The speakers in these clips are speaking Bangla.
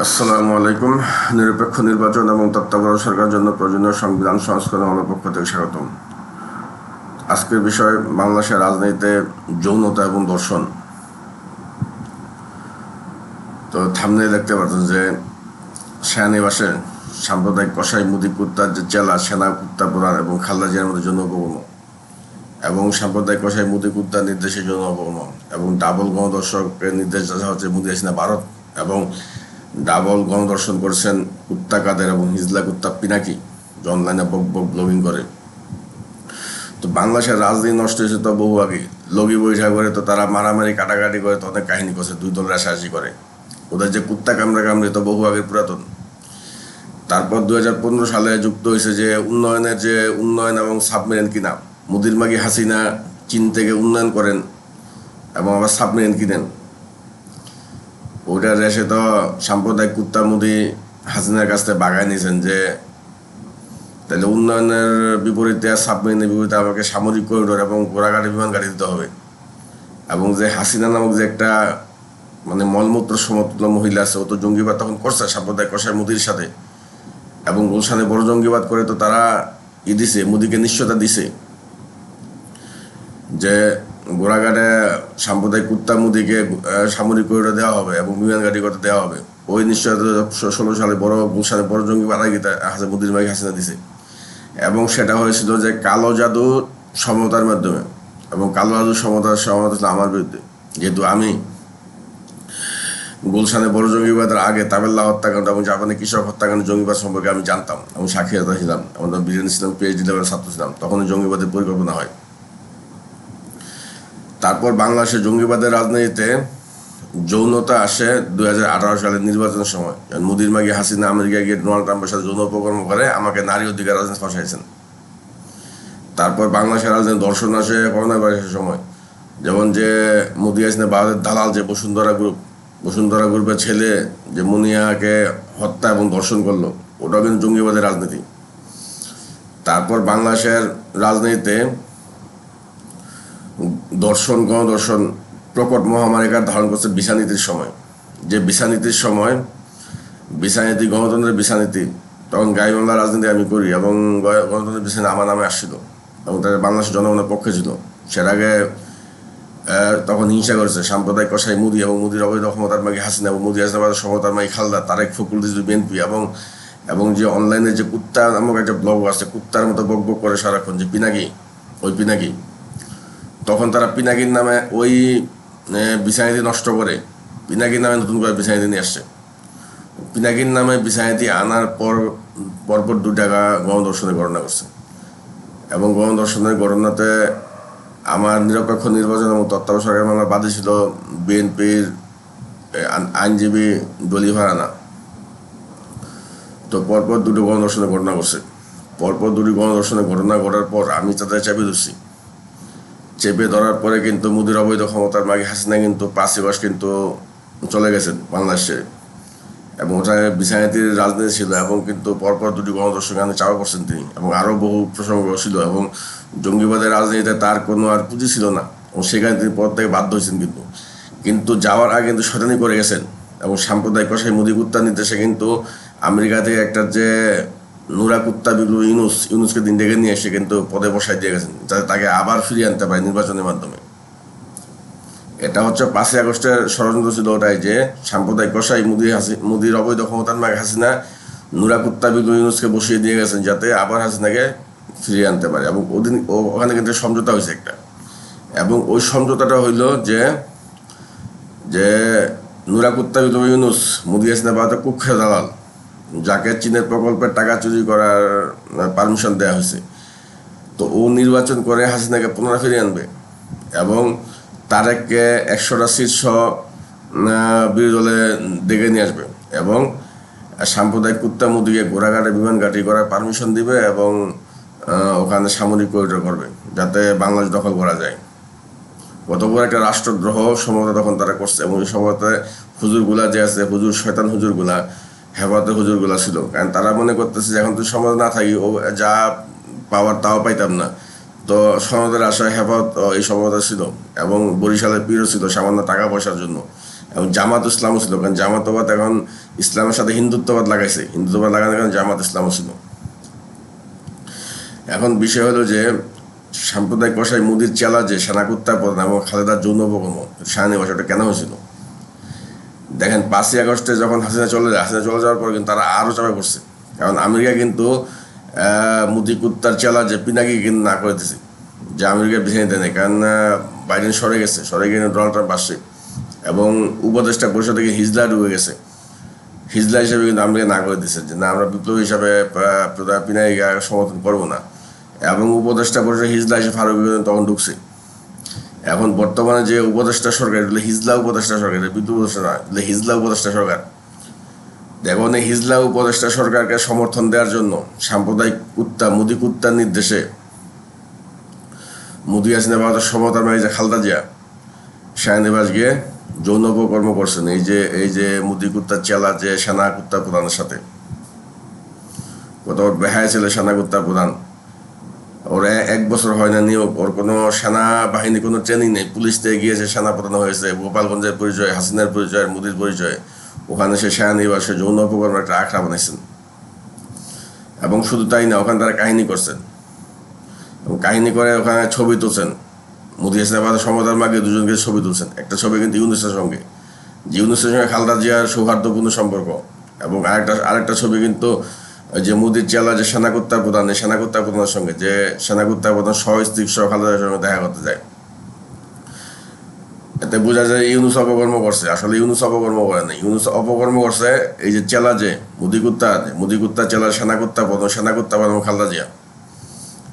আসসালামু আলাইকুম। নিরপেক্ষ নির্বাচন এবং তত্ত্বাবধায়ক সরকারের জন্য প্রয়োজনীয় সংবিধান, সংস্করণ আমার পক্ষ থেকে স্বাগতম। আজকের বিষয়, বাংলাদেশের রাজনীতিতে যৌনতা এবং দর্শন। তো থামনে দেখতে পাচ্ছেন যে সেনানিবাসে সাম্প্রদায়িক কষাই মুদি কুত্তার যে জেলা সেনা কুত্তা প্রধান এবং খালদা জিয়ার মধ্যে জন্য এবং সাম্প্রদায়িক কষাই মুদি কুত্তার নির্দেশের জন্য অপকর্ম এবং ডাবল গণদর্শকের নির্দেশ দেওয়া হচ্ছে মুদি হাসিনা ভারত এবং ডাবল গণদর্শন করেছেন কুত্তা কাদের এবং হিজলা কুত্তা পিনাকি যে অনলাইনে বক বক ব্লগিং করে। তো বাংলাদেশের রাজনীতি নষ্ট হয়েছে তো বহু আগে। লগি বৈঠা করে তো তারা মারামারি, কাটাকাটি করে তো অনেক কাহিনী করছে, দুই দল রেশাহাসি করে। ওদের যে কুত্তা কামড়া কামড়ে তো বহু আগে পুরাতন। তারপর দু হাজার পনেরো সালে যুক্ত হয়েছে যে উন্নয়নের যে উন্নয়ন এবং সাবমেরিন কিনা, মুদির মাগি হাসিনা চীন থেকে উন্নয়ন করেন এবং আবার সাবমেরিন কিনেন। ওইটার এসে তো সাম্প্রদায়িক কুত্তা মুদি হাসিনার কাছ থেকে বাগায় নিয়েছেন যে, তাহলে উন্নয়নের বিপরীতে আর সাবমেরিনের বিপরীতে আমাকে সামরিক করিডোর এবং ঘোড়াগাড়ি বিমান গাড়ি দিতে হবে। এবং যে হাসিনা নামক যে একটা মানে মলমূত্র সমতুল্য মহিলা আছে, ও তো জঙ্গিবাদ তখন করছে, সাম্প্রদায়িক কষায় মুদির সাথে। এবং গুলশানে বড় জঙ্গিবাদ করে তো তারা ই দিছে, মুদিকে নিশ্চয়তা দিছে। যে গোড়াঘাটে সাম্প্রদায়িক কুত্তা মুদিকে সামরিক করিডোর দেওয়া হবে এবং বিমান গাড়ি করতে দেওয়া হবে। ওই নিশ্চয়তা ষোলো সালে বড় গুলশানে, বড় জঙ্গি বাধা গীতা হাসে মুদির মাইক হাসিনা দিছে। এবং সেটা হয়েছিল যে কালো জাদু সমতার মাধ্যমে এবং কালো জাদু সমতার সমতা ছিল আমার বিরুদ্ধে। যেহেতু আমি গুলশানে বড় জঙ্গিবাদের আগে তাবেল্লা হত্যাকাণ্ড এবং জাপানি কৃষক হত্যাকাণ্ড জঙ্গিবাদ সম্পর্কে আমি জানতাম এবং সাক্ষীরতা ছিলাম। এবং বিরিয়ানি ছিলাম পিএইচডি লেভেলের ছাত্র ছিলাম। তখন জঙ্গিবাদের পরিকল্পনা হয়। তারপর বাংলাদেশের জঙ্গিবাদের রাজনীতিতে যৌনতা আসে দুই হাজার আঠারো সালের নির্বাচনের সময়। মুদির মাগি হাসিনা আমেরিকা গিয়ে ডোনাল্ড ট্রাম্পের সাথে যৌন উপকর্ম করে, আমাকে নারী অধিকার রাজনীতি ফসাইছেন। তারপর বাংলাদেশের রাজনীতি দর্শন আসে করোনা ভাইরাসের সময়। যেমন যে মোদি হাসিনা ভারতের দালাল যে বসুন্ধরা গ্রুপ বসুন্ধরা গ্রুপের ছেলে যে মুনিয়াকে হত্যা এবং দর্শন করল, ওটাও কিন্তু জঙ্গিবাদের রাজনীতি। তারপর বাংলাদেশের রাজনীতিতে দর্শন, গণদর্শন প্রকট মহামারিকার ধারণ করছে বিছানীতির সময়। যে বিছানীতির সময় বিছানীতি গণতন্ত্রের বিছানীতি তখন গাই বাংলা রাজনীতি আমি করি এবং গণতন্ত্রের বিছানী আমার নামে আসছিল এবং তাদের বাংলাদেশ জনগণের পক্ষে ছিল। সের আগে তখন হিংসা করেছে সাম্প্রদায়িক কষাই মুদি এবং মুদির অবৈধ ক্ষমতার মাগে হাসিনা এবং মুদি হাসিনাবাদের সমতার মাগে খালদা তারেক ফকুল বিএনপি এবং এবং যে অনলাইনে যে কুত্তা নামক একটা ব্লগ আছে কুত্তার মতো বক বক করে সারাক্ষণ যে পিনাকি, ওই পিনাকি। তখন তারা পিনাকির নামে ওই বিছানাটি নষ্ট করে পিনাকির নামে নতুন করে বিছানাটি নিয়ে আসছে। পিনাকির নামে বিছানাটি আনার পর, পরপর দু টাকা গণদর্শনের গণনা করছে এবং গণদর্শনের গণনাতে আমার নিরপেক্ষ নির্বাচন এবং তত্ত্বাবধায়ক সরকার মামলা বাদে ছিল বিএনপির আইনজীবী দলিভার আনা তো পরপর দুটো গণদর্শনের ঘটনা করছে পরপর দুটি গণদর্শনের ঘটনা ঘটার পর আমি তাদের চাপে ধরছি। চেপে ধরার পরে কিন্তু মোদির অবৈধ ক্ষমতার মাগে হাসিনা কিন্তু পাঁচই মাস কিন্তু চলে গেছেন বাংলাদেশে। এবং ওটা বিছানাতির রাজনীতি ছিল এবং কিন্তু পরপর দুটি গণদর্শক গানে চাপা পড়ছেন তিনি এবং আরও বহু প্রসঙ্গ ছিল এবং জঙ্গিবাদের রাজনীতিতে তার কোনো আর পুঁজি ছিল না এবং সেখানে তিনি পদ থেকে বাধ্য হয়েছেন কিন্তু। কিন্তু যাওয়ার আগে কিন্তু শতানি করে গেছেন এবং সাম্প্রদায়িক কষাই মোদী কুত্তার নির্দেশে কিন্তু আমেরিকা থেকে একটা যে নুরা কুত্তা বিলু ইউনুস, ইউনুসকে দিন ডেকে নিয়ে এসে কিন্তু পদে বসাই দিয়ে গেছেন, যাতে তাকে আবার ফিরিয়ে আনতে পারে নির্বাচনের মাধ্যমে। এটা হচ্ছে পাঁচই আগস্টের ষড়যন্ত্র ছিল ওটাই যে, সাম্প্রদায়িক কষাই মুদি হাসি, মুদির অবৈধ ক্ষমতার মাগ হাসিনা নুরা কুত্তা বিলু ইউনুসকে বসিয়ে দিয়ে গেছেন, যাতে আবার হাসিনাকে ফিরিয়ে আনতে পারে। এবং ওদিন ওখানে কিন্তু সমঝোতা হয়েছে একটা। এবং ওই সমঝোতাটা হইল যে যে নুরা কুত্তা ইউনুস, মুদি হাসিনা ভারতের কুখ্যা দালাল। যাকে চীনের প্রকল্পের টাকা চুরি করার পারমিশন দেওয়া হয়েছে, তো ও নির্বাচন করে হাসিনাকে পুনরায় ফিরিয়ে আনবে এবং তারেককে একশোটা শীর্ষ বিরোধী দলে ডেকে নিয়ে আসবে এবং সাম্প্রদায়িক কুত্তা মুদিকে ঘোড়াঘাটে, বিমান ঘাঁটি করার পারমিশন দিবে এবং ওখানে সামরিক করিডোর করবে যাতে বাংলাদেশ দখল করা যায়। কত বড় একটা রাষ্ট্রদ্রোহ সমতা তখন তারা করছে এবং এই হুজুরগুলা যে আছে, হুজুর শয়তান হুজুরগুলা হেফাজতের হুজুরগুলা ছিল। কারণ তারা মনে করতেছে যে এখন তো সমাজ না থাকি, ও যা পাওয়ার তাও পাইতাম না। তো সনদের আশায় হেফাজত এই সমতা ছিল এবং বরিশালের পীরও ছিল সামান্য টাকা পয়সার জন্য। এবং জামাত ইসলামও ছিল, কারণ জামাতবাদ এখন ইসলামের সাথে হিন্দুত্ববাদ লাগাইছে। হিন্দুত্ববাদ লাগানোর কারণে জামাত ইসলামও ছিল। এখন বিষয় হলো যে, সাম্প্রদায়িক কষাই মুদির চেলা যে সেনাকুত্তা প্রধান এবং খালেদার যৌন উপকর্ম সেনানিবাস ওটা কেন হয়েছিল? দেখেন পাঁচই আগস্টে যখন হাসিনা চলে যায়, হাসিনা চলে যাওয়ার পর কিন্তু তারা আরও চাপে পড়ছে। কারণ আমেরিকা কিন্তু মুদি কুত্তার চেলা যে পিনাকি কিন্তু না করে দিছে, যে আমেরিকা বেছে নিতে নেই কারণ বাইডেন সরে গেছে, সরে গিয়ে ডোনাল্ড ট্রাম্প আসছে। এবং উপদেষ্টা পরিষদ থেকে হিজলা ডুবে গেছে। হিজলা হিসেবে কিন্তু আমেরিকা না করে দিচ্ছে যে না, আমরা বিপ্লবী হিসাবে পিনাকিকে সমর্থন করব না। এবং উপদেষ্টা পরিষদ হিজলা হিসেবে ফারুক তখন ঢুকছে। এখন বর্তমানে যে উপদেষ্টা সরকার এগুলো হিজলা উপদেষ্টা সরকার বিদ্যুৎ উপদেষ্টা না এগুলো হিজলা উপদেষ্টা সরকার। দেখুন এই হিজলা উপদেষ্টা সরকারকে সমর্থন দেওয়ার জন্য সাম্প্রদায়িক কুত্তা, মুদি কুত্তার নির্দেশে, মুদি হাসিনা বাহাদুর সমতার যে খালদা জিয়া শাহনিবাস গিয়ে যৌন উপকর্ম করছেন, এই যে এই যে মুদি কুত্তার চেলা, যে সেনা কুত্তা প্রধানের সাথে। কত বেহায় ছিল সেনা কুত্তা প্রধান। ওর এক বছর হয় না নিয়োগ, ওর কোনো সেনাবাহিনী, কোনো ট্রেনিং নেই। পুলিশ দিয়ে গিয়েছে সেনা প্রধান হয়েছে, গোপালগঞ্জের পরিচয়, হাসিনার পরিচয়, মোদির পরিচয়। ওখানে সে সেনানিবাসে যৌন উপকরণ একটা আখড়া বানাইছেন এবং শুধু তাই না, ওখানে তারা কাহিনী করছেন। এবং কাহিনী করে ওখানে ছবি তুলছেন। মুদি হাসিনাবাদ সমতার মাগে দুজনকে ছবি তুলছেন। একটা ছবি কিন্তু ইউনুসের সঙ্গে। যে ইউনুসের সঙ্গে খালদা জিয়ার সৌহার্দ্যপূর্ণ সম্পর্ক। এবং আরেকটা আরেকটা ছবি কিন্তু যে মুদির চেলা, যে সেনাকুত্তা প্রধান, এই সেনাকুত্তা প্রধানের সঙ্গে, যে সেনাকুত্তা প্রধান সহ স্ত্রী সহ খালেদার সঙ্গে দেখা করতে যায়। এতে বোঝা যায় ইউনুস অপকর্ম করছে। আসলে ইউনুস অপকর্ম করে না ইউনুস অপকর্ম করছে এই যে চেলা, যে মুদিকুত্তা মুদিকুত্তা চেলা সেনাকুত্তা প্রধান সেনাকুত্তা প্রধান খালদা জিয়া।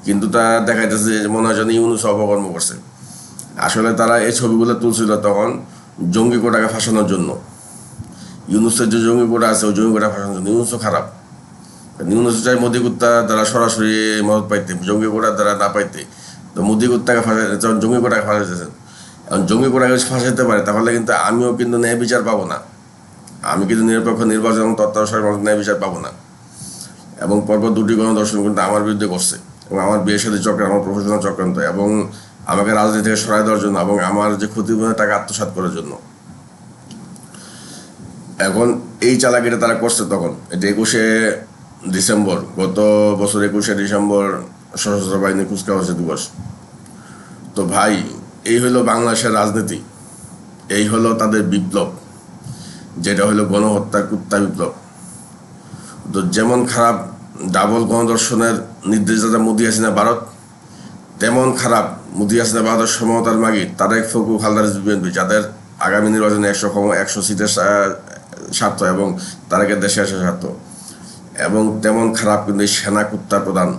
কিন্তু তা দেখাইতেছে যে মনে হয় যেন ইউনুস অপকর্ম করছে। আসলে তারা এই ছবিগুলো তুলছিল তখন জঙ্গি কোটাকে ফাঁসানোর জন্য। ইউনুসের যে জঙ্গি কোটা আছে, ওই জঙ্গি কোটা ফাঁসানোর জন্য। ইউনুসও খারাপ। ইউনুস চাই মোদি কুত্তা দ্বারা সরাসরি মদত পাইতে, জঙ্গি কোটার দ্বারা না পাইতে। তো মোদি কুত্তাকে ফাঁসা, যখন জঙ্গি কোটাকে ফাঁসাইতেছেন এখন জঙ্গি যদি ফাঁসাইতে পারে, তাহলে কিন্তু আমিও কিন্তু ন্যায় বিচার পাবো না। আমি কিন্তু নিরপেক্ষ নির্বাচন এবং তত্ত্বাবধায়ক মানুষ ন্যায় বিচার পাবো না। এবং পরপর দুটি গণদর্শন কিন্তু আমার বিরুদ্ধে করছে এবং আমার বিয়ের সাথে চক্রান্ত, আমার প্রফেশনাল চক্রান্ত, এবং আমাকে রাজনীতি থেকে সরাই দেওয়ার জন্য, এবং আমার যে ক্ষতিপূরণের টাকা আত্মসাৎ করার জন্য। এখন এই চালাকিটা তারা করছে তখন, এটা একুশে ডিসেম্বর, গত বছর একুশে ডিসেম্বর সশস্ত্র বাহিনী কুচকাওয়াজে দিবস তো ভাই, এই হলো বাংলাদেশের রাজনীতি। এই হলো তাদের বিপ্লব, যেটা হলো গণহত্যার কুত্তা বিপ্লব। তো যেমন খারাপ ডাবল গণদর্শনের নির্দেশদাতা মোদি হাসিনা ভারত, তেমন খারাপ মোদি হাসিনা ভারতের সমতার মাগি তারেক ফকু হালদার বিএনপি, যাদের আগামী নির্বাচনে একশো একশো সিটের স্বার্থ এবং তারেকের দেশে আসা স্বার্থ। এবং তেমন খারাপ কিন্তু এই সেনা কুত্তা প্রধান,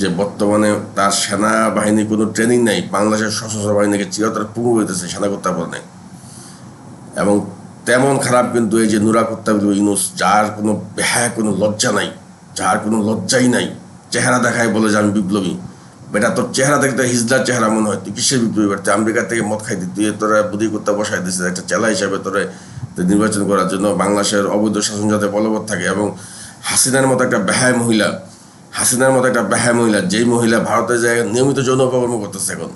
যে বর্তমানে তার সেনাবাহিনী কোনো ট্রেনিং নেই, বাংলাদেশের সশস্ত্র বাহিনীকে চিরতর পুঙ্গু হইতেছে সেনা কুত্তা প্রধানে। এবং তেমন খারাপ কিন্তু এই যে নুরা কুত্তা ইউনুস, যার কোনো হ্যাঁ কোনো লজ্জা নাই, যার কোনো লজ্জাই নাই, চেহারা দেখায় বলে যে আমি বিপ্লবী। বেটা, তোর চেহারা দেখতে হিজলার চেহারা মনে হয়, তুই কিসের বিপ্লবী? বেটা তুই আমেরিকা থেকে মদ খাইতি তুই তোরা বুদ্ধি কুত্তা বসাই দিছিস, একটা চেলা হিসাবে তোরে নির্বাচন করার জন্য বাংলাদেশের অবৈধ শাসন যাতে বলবৎ থাকে। এবং হাসিনার মতো একটা বেহায় মহিলা, হাসিনার মতো একটা বেহায় মহিলা, যেই মহিলা ভারতের জায়গায় নিয়মিত যৌন অপকর্ম করতেছে এখন।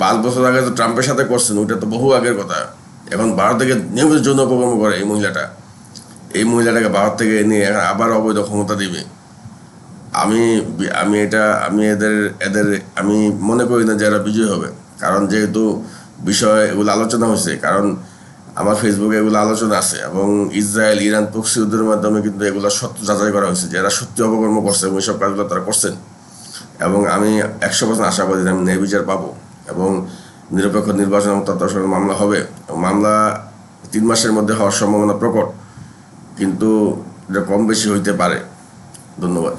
পাঁচ বছর আগে তো ট্রাম্পের সাথে করছেন, ওইটা তো বহু আগের কথা। এখন ভারত থেকে নিয়মিত যৌন অপকর্ম করে এই মহিলাটা। এই মহিলাটাকে ভারত থেকে এনে আবার অবৈধ ক্ষমতা দিবে। আমি আমি এটা, আমি এদের এদের, আমি মনে করি না যে এরা বিজয়ী হবে। কারণ যেহেতু বিষয়, এগুলো আলোচনা হয়েছে, কারণ আমার ফেসবুকে এগুলো আলোচনা আছে এবং ইসরায়েল, ইরান পক্ষীদের মাধ্যমে কিন্তু এগুলো সত্য যাচাই করা হয়েছে যে এরা সত্যি অপকর্ম করছে এবং এইসব কাজগুলো তারা করছেন। এবং আমি একশো পার্সেন্ট আশাবাদী যে আমি ন্যায় বিচার পাবো এবং নিরপেক্ষ নির্বাচন এবং তত্ত্বাবধায়ক মামলা হবে। মামলা তিন মাসের মধ্যে হওয়ার সম্ভাবনা প্রকট, কিন্তু এটা কম বেশি হইতে পারে। ধন্যবাদ।